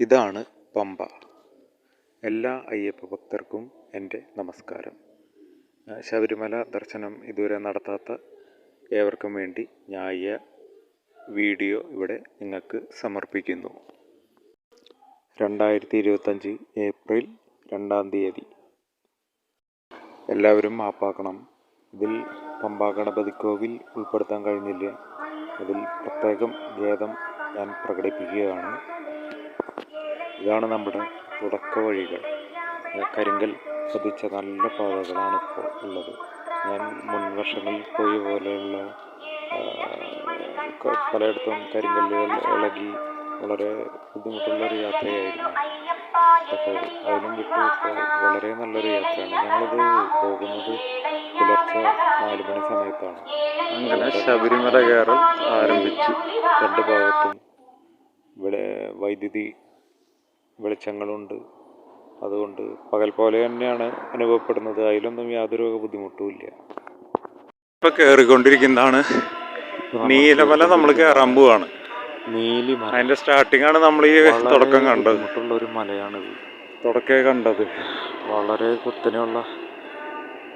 ഇതാണ് പമ്പ. എല്ലാ അയ്യപ്പ ഭക്തർക്കും എന്റെ നമസ്കാരം. ശബരിമല ദർശനം ഇതുവരെ നടത്താത്ത ഏവർക്കും വേണ്ടി ഞാൻ ഈ വീഡിയോ ഇവിടെ നിങ്ങൾക്ക് സമർപ്പിക്കുന്നു. രണ്ടായിരത്തി ഇരുപത്തഞ്ച് ഏപ്രിൽ രണ്ടാം തീയതി. എല്ലാവരും മാപ്പാക്കണം. ഇതിൽ പമ്പ ഗണപതി കോവിൽ ഉൾപ്പെടുത്താൻ കഴിഞ്ഞില്ല. അതിൽ പ്രത്യേകം ഭേദം ഞാൻ പ്രകടിപ്പിക്കുകയാണ്. ഇതാണ് നമ്മുടെ തുടക്ക വഴികൾ കരിങ്കൽ പതിച്ച നല്ല പാതകളാണ് ഇപ്പോൾ ഉള്ളത്. ഞാൻ മുൻവർഷങ്ങളിൽ പോയ പോലെയുള്ള പലയിടത്തും കരിങ്കല്ലുകൾ ഇളകി വളരെ ബുദ്ധിമുട്ടുള്ളൊരു യാത്രയായിരുന്നു. പക്ഷേ അതിനും വിട്ട് വളരെ നല്ലൊരു യാത്രയാണ്. ഞങ്ങളിത് പോകുന്നത് പുലർച്ചെ നാല് മണി സമയത്താണ്. അങ്ങനെ ശബരിമല കയറൽ ആരംഭിച്ചു. രണ്ട് ഭാഗത്തും ഇവിടെ വൈദ്യുതി വെളിച്ചങ്ങളുണ്ട്. അതുകൊണ്ട് പകൽ പോലെ തന്നെയാണ് അനുഭവപ്പെടുന്നത്. അതിലൊന്നും യാതൊരു ബുദ്ധിമുട്ടും ഇല്ല. ഇപ്പൊ കയറിക്കൊണ്ടിരിക്കുന്നതാണ് നീലമല നമ്മൾ കയറാൻ പോവാണ്. നീലി അതിന്റെ സ്റ്റാർട്ടിംഗ് ആണ് നമ്മൾ ഈ തുടക്കം കണ്ടത്. ഒരു മലയാണിത്. തുടക്കേ കണ്ടത്. വളരെ കുത്തനെയുള്ള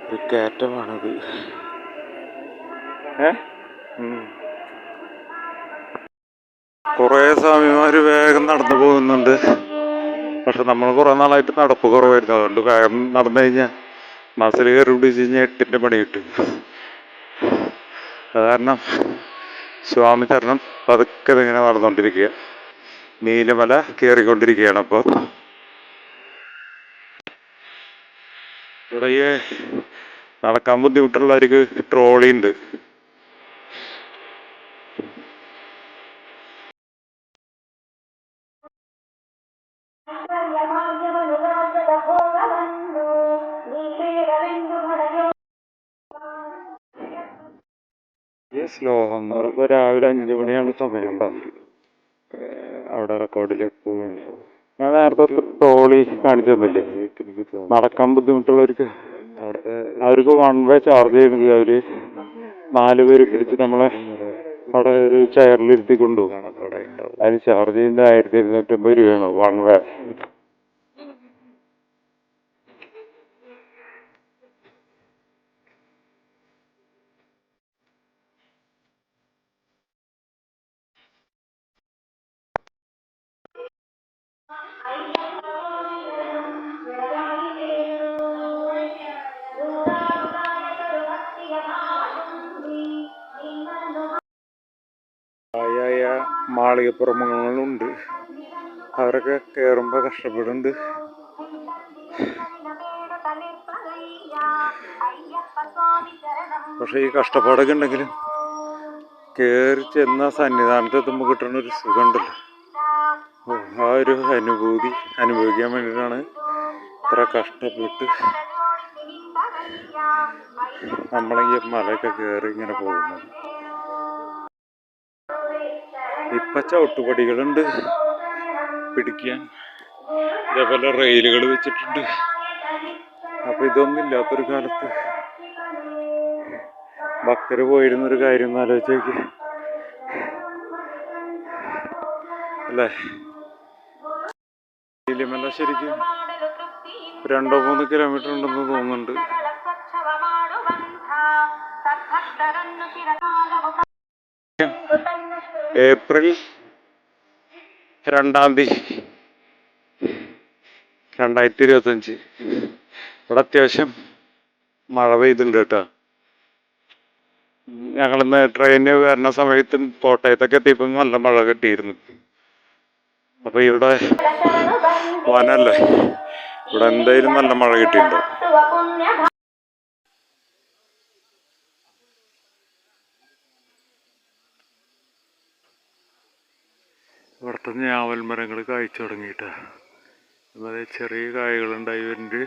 ഒരു കയറ്റമാണിത്. ഏ? കുറേ സ്വാമിമാർ വേഗം നടന്നു പോകുന്നുണ്ട്. പക്ഷെ നമ്മൾ കുറെ നാളായിട്ട് നടപ്പ് കുറവായിരുന്നു. അതുകൊണ്ട് വേഗം നടന്നു കഴിഞ്ഞാൽ മാസത്തിൽ കയറി പിടിച്ച് കഴിഞ്ഞാൽ എട്ടിന്റെ പണി കിട്ടും. അത് കാരണം സ്വാമി ചരണം പതുക്കെ ഇങ്ങനെ നടന്നുകൊണ്ടിരിക്കുക നീലമല കയറിക്കൊണ്ടിരിക്കുകയാണ് അപ്പോൾ. ഇവിടെ നടക്കാൻ ബുദ്ധിമുട്ടുള്ളവർക്ക് ട്രോളി ഉണ്ട്. ഈ ശ്ലോകം ഇപ്പോൾ രാവിലെ അഞ്ച് മണിയാണ് സമയം. അവിടെ റെക്കോർഡിൽ ഞാൻ നേരത്തെ ട്രോളി കാണിച്ചു തന്നില്ലേ? നടക്കാൻ ബുദ്ധിമുട്ടുള്ളവർക്ക്. അവർക്ക് വൺ വേ ചാർജ് ചെയ്യുന്നത് അവർ നാല് പേര് പിടിച്ച് നമ്മളെ അവിടെ ഒരു ചെയറിലിരുത്തി കൊണ്ടുപോകും അതിന് ചാർജ് ചെയ്യുന്നത് ആയിരത്തി ഇരുന്നൂറ്റമ്പത് രൂപയാണ് വൺ വേ ആയ മാളികപ്പുറമങ്ങളുണ്ട് അവരൊക്കെ കയറുമ്പോൾ കഷ്ടപ്പെടുന്നുണ്ട്. പക്ഷെ ഈ കഷ്ടപ്പാടൊക്കെ ഉണ്ടെങ്കിലും കയറി ചെന്ന സന്നിധാനത്ത് എത്തുമ്പോൾ കിട്ടുന്ന ഒരു സുഖമുണ്ടല്ലോ ആ ഒരു അനുഭൂതി അനുഭവിക്കാൻ വേണ്ടിയിട്ടാണ് ഇത്ര കഷ്ടപ്പെട്ട് നമ്മളെ ഈ മലയൊക്കെ കയറി ഇങ്ങനെ പോകുന്നത്. ഇപ്പൊ ചവിട്ടുപടികളുണ്ട്. പിടിക്കാൻ. ഇതേപോലെ റെയിലുകൾ വെച്ചിട്ടുണ്ട്. അപ്പൊ ഇതൊന്നും ഇല്ലാത്തൊരു കാലത്ത് ഭക്തര് പോയിരുന്നൊരു കാര്യം ഒന്ന് ആലോചിച്ച് നോക്കി അല്ലേ? നീലിമല ശരിക്കും രണ്ടോ മൂന്ന് കിലോമീറ്റർ ഉണ്ടെന്ന് തോന്നുന്നുണ്ട്. ഏപ്രിൽ രണ്ടാം തീയതി രണ്ടായിരത്തി ഇരുപത്തഞ്ച്. ഇവിടെ അത്യാവശ്യം മഴ പെയ്തിട്ടുണ്ട് കേട്ടോ. ഞങ്ങളിന്ന് ട്രെയിന് വരുന്ന സമയത്ത് കോട്ടയത്തൊക്കെ എത്തിയപ്പോൾ നല്ല മഴ കിട്ടിയിരുന്നു. അപ്പൊ ഇവിടെ വനല്ലേ ഇവിടെ എന്തായാലും നല്ല മഴ കിട്ടിയിട്ടുണ്ടോ. ഇവിടുത്തെ ഞാവൽ മരങ്ങൾ കായ്ച്ചു തുടങ്ങിയിട്ട്. അതായത് ചെറിയ കായകളുണ്ടായി വരുന്നുണ്ട്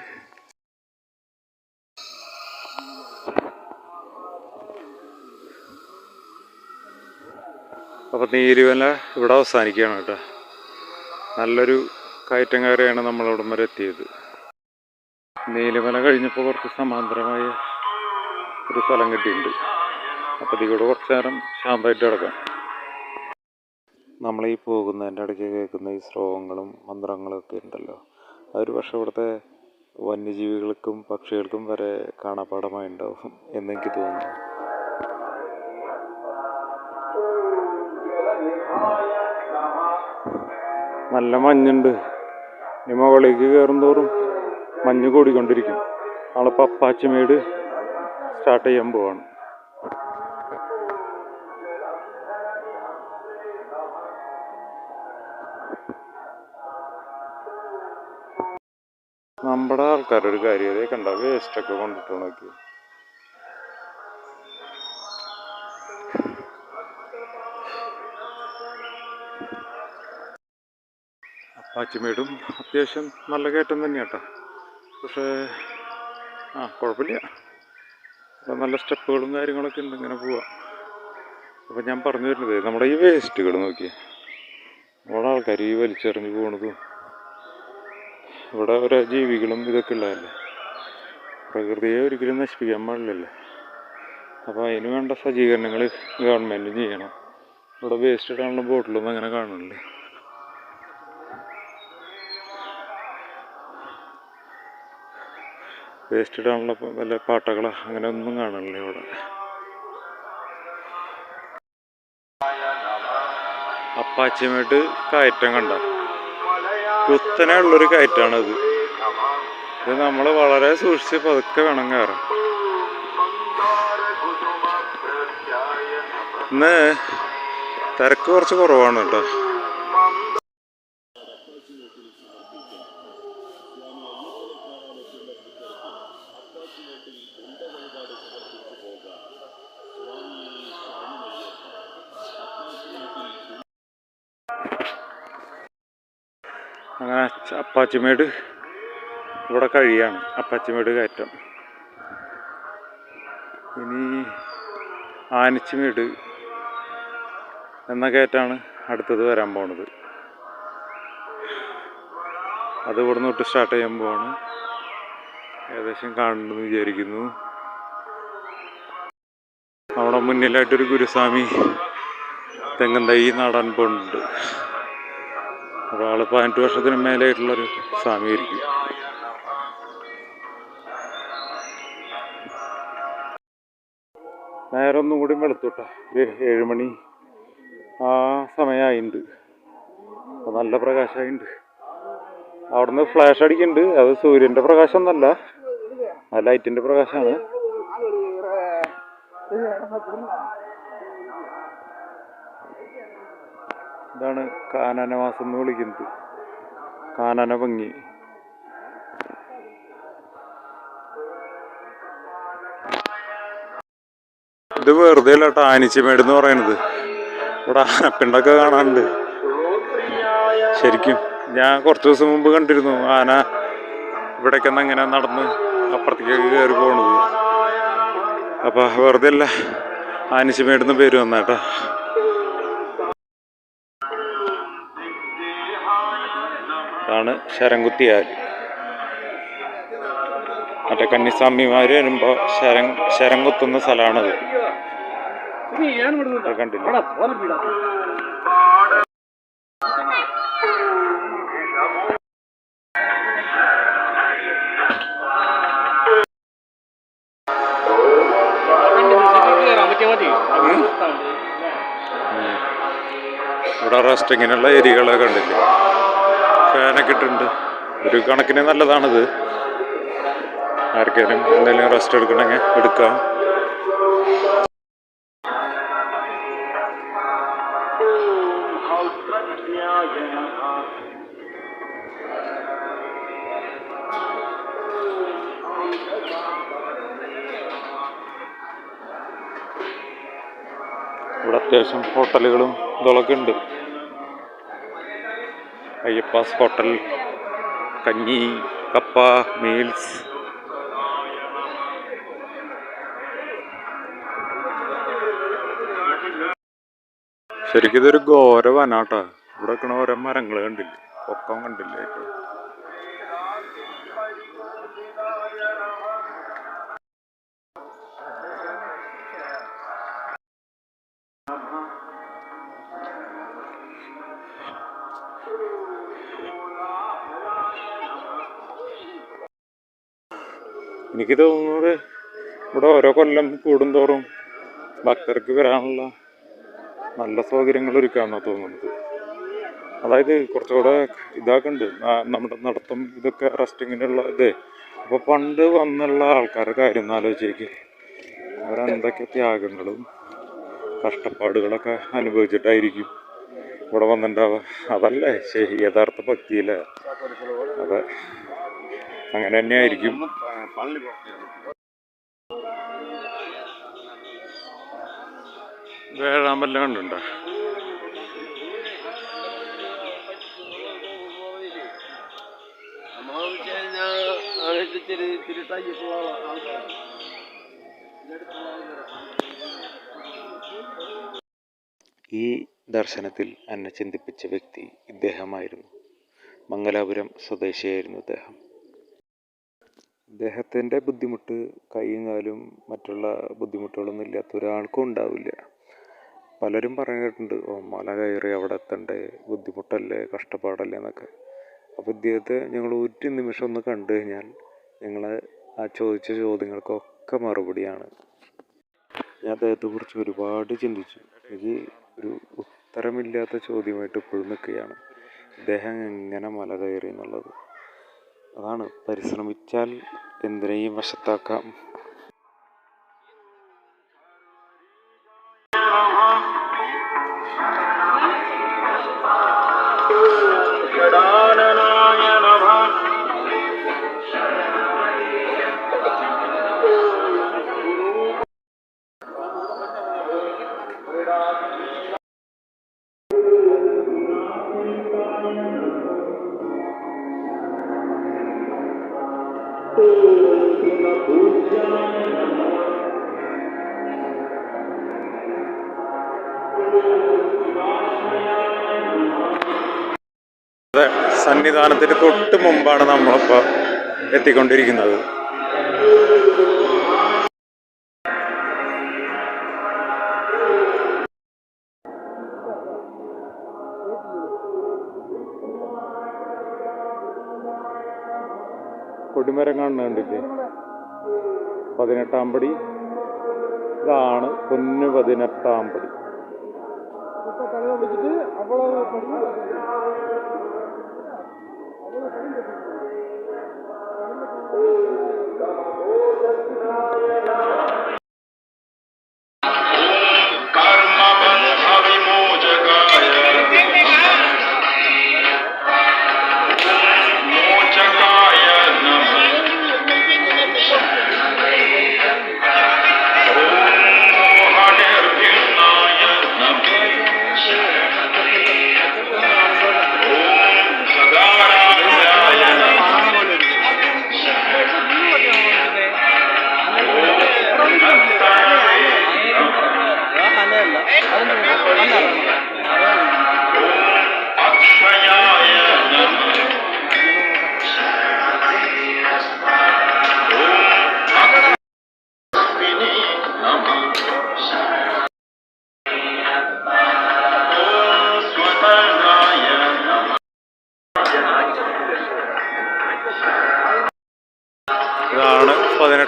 അപ്പം നീരുവല ഇവിടെ അവസാനിക്കുകയാണ് കേട്ടോ. നല്ലൊരു കയറ്റം കയറിയാണ് നമ്മളിവിടം വരെ എത്തിയത്. നീലിമല കഴിഞ്ഞപ്പോൾ കുറച്ച് സമാന്തരമായ ഒരു സ്ഥലം കിട്ടിയിട്ടുണ്ട്. അപ്പോൾ ഇതിൽ കൂടെ കുറച്ച് നേരം ശാന്തമായിട്ട് കിടക്കാം. നമ്മൾ ഈ പോകുന്നതിന്റെ ഇടയ്ക്ക് കേൾക്കുന്ന ഈ ശ്ലോകങ്ങളും മന്ത്രങ്ങളും ഒക്കെ ഉണ്ടല്ലോ. അതൊരു പക്ഷേ ഇവിടുത്തെ വന്യജീവികൾക്കും പക്ഷികൾക്കും വരെ കാണാപ്പാഠമായി ഉണ്ടാവും എന്നെനിക്ക് തോന്നുന്നു. നല്ല മഞ്ഞുണ്ട്. ഇനി മുകളിലേക്ക് കയറും തോറും മഞ്ഞ് കൂടിക്കൊണ്ടിരിക്കും. നാളിപ്പോൾ അപ്പാച്ചിമേട് സ്റ്റാർട്ട് ചെയ്യാൻ പോവാണ്. നമ്മുടെ ആൾക്കാരൊരു കാര്യം അതേ കണ്ട വേസ്റ്റൊക്കെ കൊണ്ടിട്ട് നോക്കി. അപ്പാച്ചിമേടും അത്യാവശ്യം നല്ല കയറ്റം തന്നെയാട്ടോ. പക്ഷേ ആ കുഴപ്പമില്ല. അപ്പം നല്ല സ്റ്റെപ്പുകളും കാര്യങ്ങളൊക്കെ ഉണ്ട് ഇങ്ങനെ പോവാം. അപ്പം ഞാൻ പറഞ്ഞു വരുന്നത് നമ്മുടെ ഈ വേസ്റ്റുകൾ നോക്കിയേ. നമ്മുടെ ആൾക്കാർ ഈ വലിച്ചെറിഞ്ഞ് പോണതും ഇവിടെ ഓരോ ജീവികളും ഇതൊക്കെ ഉള്ളതല്ലേ? പ്രകൃതിയെ ഒരിക്കലും നശിപ്പിക്കാൻ പാടില്ലല്ലേ? അപ്പോൾ അതിന് വേണ്ട സജ്ജീകരണങ്ങൾ ഗവൺമെന്റ് ചെയ്യണം. ഇവിടെ വേസ്റ്റ് ഇടാനുള്ള ബോട്ടിലൊന്നും അങ്ങനെ കാണുന്നില്ല? വേസ്റ്റ് ഇടാനുള്ള വല്ല പാട്ടകളോ അങ്ങനെ ഒന്നും കാണുന്നില്ല ഇവിടെ? അപ്പാച്ചിയുമായിട്ട് കയറ്റം കണ്ട? കുത്തനെ ഉള്ളൊരു കയറ്റാണത്. ഇത് നമ്മൾ വളരെ സൂക്ഷിച്ച് പതുക്കെ വേണം കയറാം ഇന്ന് തിരക്ക് കുറച്ച് കുറവാണ് കേട്ടോ. അങ്ങനെ അപ്പാച്ചിമേട് ഇവിടെ കഴിയാണ് അപ്പാച്ചിമേട് കയറ്റം. ഇനി ആനച്ചിമേട് എന്ന കയറ്റാണ് അടുത്തത് വരാൻ പോണത്. അത് ഇവിടെ നിന്ന് തൊട്ട് സ്റ്റാർട്ട് ചെയ്യാൻ പോവാണ്. ഏകദേശം കാണുന്നു വിചാരിക്കുന്നു. നമ്മുടെ മുന്നിലായിട്ടൊരു ഗുരുസ്വാമി തെങ്ങന്തൈ നടാൻ പോകുന്നുണ്ട് ആൾ പതിനെട്ട് വർഷത്തിന് മേലായിട്ടുള്ളൊരു സ്വാമിയായിരിക്കും. നേരം ഒന്നും കൂടി വെളുത്തുട്ടാ. ഒരു ഏഴുമണി ആ സമയമായിണ്ട് നല്ല പ്രകാശമായിണ്ട് അവിടുന്ന് ഫ്ലാഷ് അടിക്കുന്നുണ്ട് അത് സൂര്യന്റെ പ്രകാശം ഒന്നല്ല ആ ലൈറ്റിന്റെ പ്രകാശമാണ് ഇതാണ് കാനനവാസം എന്ന് വിളിക്കുന്നത്. കാനന ഭംഗി. ഇത് വെറുതെ അല്ല കേട്ടോ ആനിച്ചമേട് എന്ന് പറയണത്. ഇവിടെ ആനപ്പിണ്ടൊക്കെ കാണാനുണ്ട്. ശരിക്കും ഞാൻ കുറച്ച് ദിവസം മുമ്പ് കണ്ടിരുന്നു ആന ഇവിടേക്കൊന്ന് അങ്ങനെ നടന്ന് അപ്പുറത്തേക്ക് കയറി പോണത്. അപ്പോൾ വെറുതെ അല്ല ആനിച്ചമേടുന്ന് പേര് വന്നേട്ടാ ഇതാണ് ശരംകുത്തിയാൽ മറ്റേ കന്നിസ്വാമിമാർ വരുമ്പോൾ ശരം ശരംകുത്തുന്ന സ്ഥലമാണത് കണ്ടില്ല. ഇവിടെ റെസ്റ്റിങ്ങിനുള്ള ഏരിയകളൊക്കെ കണ്ടില്ലേ? ഫാനൊക്കെ ഇട്ടിട്ടുണ്ട്. ഒരു കണക്കിന് നല്ലതാണിത്. ആർക്കേലും എന്തെങ്കിലും റെസ്റ്റ് എടുക്കണമെങ്കിൽ എടുക്കാം. ഇവിടെ അത്യാവശ്യം ഹോട്ടലുകളും ഇതൊക്കെ ഉണ്ട്. അയ്യപ്പാസ് ഹോട്ടൽ കഞ്ഞി കപ്പ മീൽസ്. ശരിക്കും ഇതൊരു ഘോര വനാട്ടാ ഇവിടെ നിൽക്കണ ഓരോ മരങ്ങൾ കണ്ടില്ലേ? പൊക്കം കണ്ടില്ലേ? എനിക്ക് തോന്നുന്നത് ഇവിടെ ഓരോ കൊല്ലം കൂടുന്തോറും ഭക്തർക്ക് വരാനുള്ള നല്ല സൗകര്യങ്ങൾ ഒരുക്കാമെന്നാണ് തോന്നുന്നത്. അതായത് കുറച്ചുകൂടെ ഇതാക്കുന്നുണ്ട് നമ്മുടെ നടത്തം ഇതൊക്കെ റെസ്റ്റിങ്ങിനുള്ള ഇതേ. അപ്പോൾ പണ്ട് വന്നുള്ള ആൾക്കാരുടെ കാര്യം ഒന്ന് ആലോചിച്ചേക്ക്. അവരെന്തൊക്കെ ത്യാഗങ്ങളും കഷ്ടപ്പാടുകളൊക്കെ അനുഭവിച്ചിട്ടായിരിക്കും ഇവിടെ വന്നിട്ടുണ്ടാവുക അതല്ലേ ശരി യഥാർത്ഥ ഭക്തിയിലെ. അതെ. അങ്ങനെ തന്നെയായിരിക്കും. വേഴാമ്പെല്ലാം കണ്ടുണ്ടോ ഈ ദർശനത്തിൽ എന്നെ ചിന്തിപ്പിച്ച വ്യക്തി ഇദ്ദേഹമായിരുന്നു. മംഗലാപുരം സ്വദേശിയായിരുന്നു ഇദ്ദേഹം. ഇദ്ദേഹത്തിന്റെ ബുദ്ധിമുട്ട് കൈയും കാലും മറ്റുള്ള ബുദ്ധിമുട്ടുകളൊന്നും ഇല്ലാത്ത ഒരാൾക്കും ഉണ്ടാവില്ല. പലരും പറഞ്ഞിട്ടുണ്ട് ഓ മല കയറി അവിടെ എത്തണ്ടേ? ബുദ്ധിമുട്ടല്ലേ? കഷ്ടപ്പാടല്ലേ? എന്നൊക്കെ. അപ്പോൾ ഇദ്ദേഹത്തെ ഞങ്ങൾ ഒരു നിമിഷം ഒന്ന് കണ്ടു കഴിഞ്ഞാൽ ഞങ്ങൾ ആ ചോദിച്ച ചോദ്യങ്ങൾക്കൊക്കെ മറുപടിയാണ്. ഞാൻ അദ്ദേഹത്തെ കുറിച്ച് ഒരുപാട് ചിന്തിച്ചു. എനിക്ക് ഒരു ഉത്തരമില്ലാത്ത ചോദ്യമായിട്ട് ഇപ്പോഴും നിൽക്കുകയാണ്. ഇദ്ദേഹം എങ്ങനെ മല കയറി എന്നുള്ളത്? അതാണ്. പരിശ്രമിച്ചാൽ എന്തിനേയും വശത്താക്കാം. സന്നിധാനത്തിന് തൊട്ട് മുമ്പാണ് നമ്മളിപ്പോൾ എത്തിക്കൊണ്ടിരിക്കുന്നത്. കൊടിമരം കാണുന്നുണ്ടില്ലേ? പതിനെട്ടാം പടി. ഇതാണ് പൊന്നു പതിനെട്ടാം പടി. Thank you.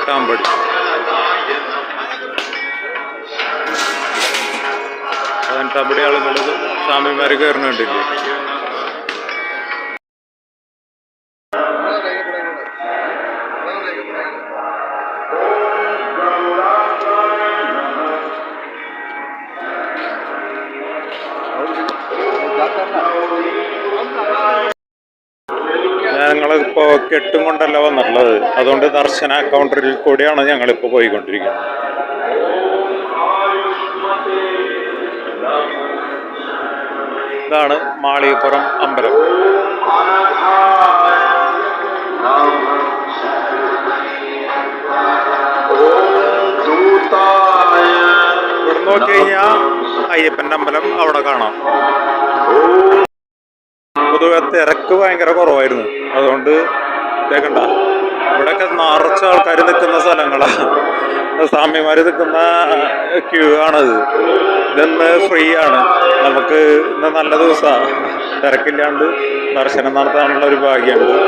പതിനെട്ടാം പടി പതിനെട്ടാം പടി ആളുകൾ സ്വാമിമാർ കയറുന്നുണ്ടില്ലേ? ഞങ്ങളിപ്പോൾ പോക്കറ്റും കൊണ്ടല്ല വന്നിട്ടുള്ളത്. അതുകൊണ്ട് ദർശന കൗണ്ടറിൽ കൂടിയാണ് ഞങ്ങളിപ്പോൾ പോയിക്കൊണ്ടിരിക്കുന്നത്. ഇതാണ് മാളികപ്പുറം അമ്പലം. ഇവിടെ നോക്കി കഴിഞ്ഞാൽ അയ്യപ്പന്റെ അമ്പലം അവിടെ കാണാം. പൊതുവെ തിരക്ക് ഭയങ്കര കുറവായിരുന്നു. അതുകൊണ്ട് ഇതേക്കണ്ട ഇവിടെയൊക്കെ നിറച്ച ആൾക്കാർ നിൽക്കുന്ന സ്ഥലങ്ങളാണ് സ്വാമിമാർ നിൽക്കുന്ന ക്യൂ ആണത്. ഇതെന്ന് ഫ്രീ ആണ്. നമുക്ക് ഇന്ന് നല്ല ദിവസമാണ് തിരക്കില്ലാണ്ട് ദർശനം നടത്താനുള്ള ഒരു ഭാഗ്യമുണ്ട്.